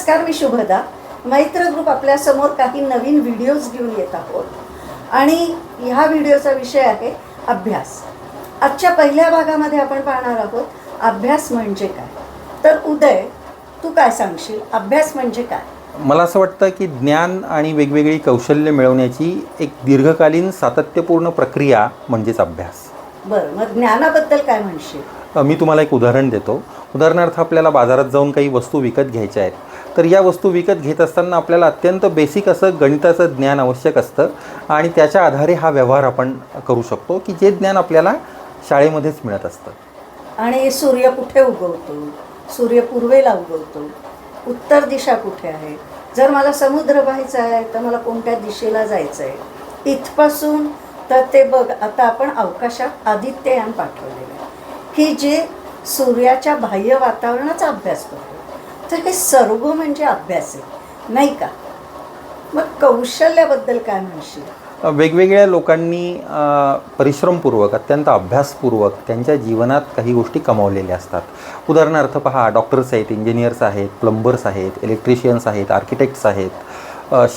नमस्कार मी शुभदा. मैत्र ग्रुप आपल्यासमोर काही नवीन व्हिडिओज घेऊन येत आहोत. आणि ह्या व्हिडिओचा विषय आहे अभ्यास. आजच्या पहिल्या भागामध्ये आपण पाहणार आहोत अभ्यास म्हणजे काय? तर उदय तू काय सांगशील? अभ्यास म्हणजे काय? मला असं वाटतं की ज्ञान आणि वेगवेगळी कौशल्य मिळवण्याची एक दीर्घकालीन सातत्यपूर्ण प्रक्रिया म्हणजेच अभ्यास. बरं मग ज्ञानाबद्दल काय म्हणशील? मी तुम्हाला एक उदाहरण देतो. उदाहरणार्थ आपल्याला बाजारात जाऊन काही वस्तू विकत घ्यायच्या आहेत. तर या वस्तू विकत घेत असताना आपल्याला अत्यंत बेसिक असं गणिताचं ज्ञान आवश्यक असतं. आणि त्याच्या आधारे हा व्यवहार आपण करू शकतो की जे ज्ञान आपल्याला शाळेमध्येच मिळत असतं. आणि सूर्य कुठे उगवतो? सूर्य पूर्वेला उगवतो. उत्तर दिशा कुठे आहे? जर मला समुद्र पाहायचा आहे तर मला कोणत्या दिशेला जायचं आहे इथपासून तर ते बघ आता आपण अवकाशात आदित्ययान पाठवलेलं आहे. की जे सूर्याच्या बाह्य वातावरणाचा अभ्यास करतो तर हे सर्व म्हणजे अभ्यास आहे. नाही का? मग कौशल्याबद्दल काय म्हणशील? वेगवेगळ्या लोकांनी परिश्रमपूर्वक अत्यंत अभ्यासपूर्वक त्यांच्या जीवनात काही गोष्टी कमावलेल्या असतात. उदाहरणार्थ पहा डॉक्टर्स आहेत इंजिनियर्स आहेत प्लंबर्स आहेत इलेक्ट्रिशियन्स आहेत आर्किटेक्ट्स आहेत.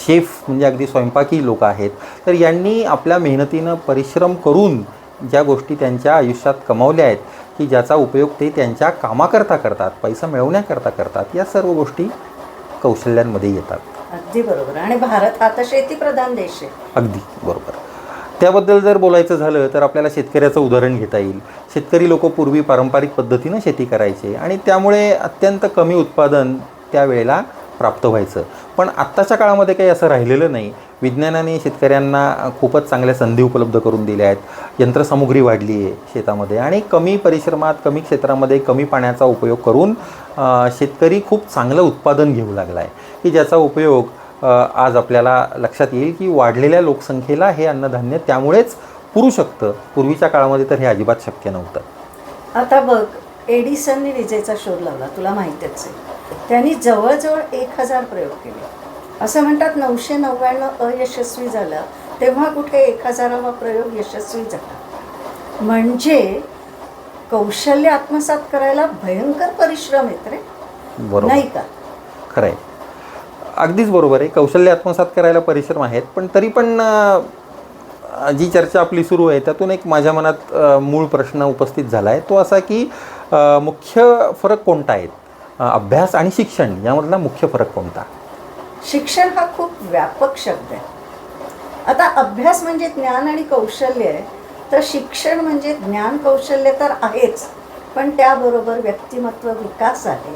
शेफ म्हणजे अगदी स्वयंपाकी लोक आहेत. तर यांनी आपल्या मेहनतीनं परिश्रम करून ज्या गोष्टी त्यांच्या आयुष्यात कमावल्या आहेत की ज्याचा उपयोग ते त्यांच्या कामाकरता करतात पैसा मिळवण्याकरता करतात या सर्व गोष्टी कौशल्यांमध्ये येतात. अगदी बरोबर. आणि भारत हा तर शेतीप्रधान देश आहे. अगदी बरोबर. त्याबद्दल जर बोलायचं झालं तर आपल्याला शेतकऱ्याचं उदाहरण घेता येईल. शेतकरी लोक पूर्वी पारंपरिक पद्धतीनं शेती करायचे आणि त्यामुळे अत्यंत कमी उत्पादन त्यावेळेला प्राप्त व्हायचं. पण आत्ताच्या काळामध्ये काही असं राहिलेलं नाही. विज्ञानाने शेतकऱ्यांना खूपच चांगल्या संधी उपलब्ध करून दिल्या आहेत. यंत्रसामुग्री वाढली आहे शेतामध्ये आणि कमी परिश्रमात कमी क्षेत्रामध्ये कमी पाण्याचा उपयोग करून शेतकरी खूप चांगलं उत्पादन घेऊ लागला आहे की ज्याचा उपयोग आज आपल्याला लक्षात येईल की वाढलेल्या लोकसंख्येला हे अन्नधान्य त्यामुळेच पुरू शकतं. पूर्वीच्या काळामध्ये तर हे अजिबात शक्य नव्हतं. आता बघ एडिसनने विजेचा शोध लावला तुला माहितीच आहे त्यांनी जवळजवळ एक हजार प्रयोग केले. असं म्हणतात नऊशे नव्याण्णव अयशस्वी झालं तेव्हा कुठे एक हजारावा प्रयोग यशस्वी झाला. म्हणजे कौशल्य आत्मसात करायला भयंकर परिश्रम आहेत रे. बरोबर. नाही का? खरं आहे अगदीच बरोबर आहे. कौशल्य आत्मसात करायला परिश्रम आहेत पण तरी पण जी चर्चा आपली सुरू आहे त्यातून एक माझ्या मनात मूळ प्रश्न उपस्थित झाला आहे तो असा की मुख्य फरक कोणता आहे? अभ्यास आणि शिक्षण यामधला मुख्य फरक कोणता? शिक्षण हा खूप व्यापक शब्द आहे. आता अभ्यास म्हणजे ज्ञान आणि कौशल्य आहे तर शिक्षण म्हणजे ज्ञान कौशल्य तर आहेच पण त्याबरोबर व्यक्तिमत्व विकास आहे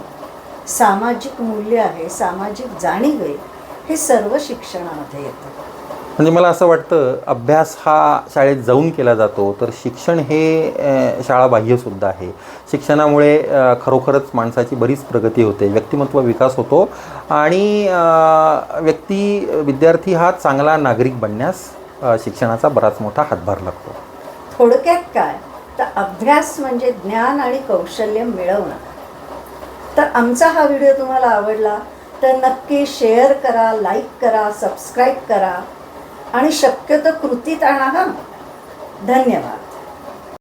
सामाजिक मूल्य आहे सामाजिक जाणीव आहे हे सर्व शिक्षणामध्ये येतं. म्हणजे मला असं वाटतं अभ्यास हा शाळेत जाऊन केला जातो तर शिक्षण हे शाळा शाळाबाह्यसुद्धा आहे. शिक्षणामुळे खरोखरच माणसाची बरीच प्रगती होते व्यक्तिमत्व विकास होतो आणि व्यक्ती विद्यार्थी हा चांगला नागरिक बनण्यास शिक्षणाचा बराच मोठा हातभार लागतो. थोडक्यात काय? तर अभ्यास म्हणजे ज्ञान आणि कौशल्य मिळवणं. तर आमचा हा व्हिडिओ तुम्हाला आवडला तर नक्की शेअर करा लाईक करा सबस्क्राईब करा. आणि शक्यतो कृतीत आणा हा धन्यवाद.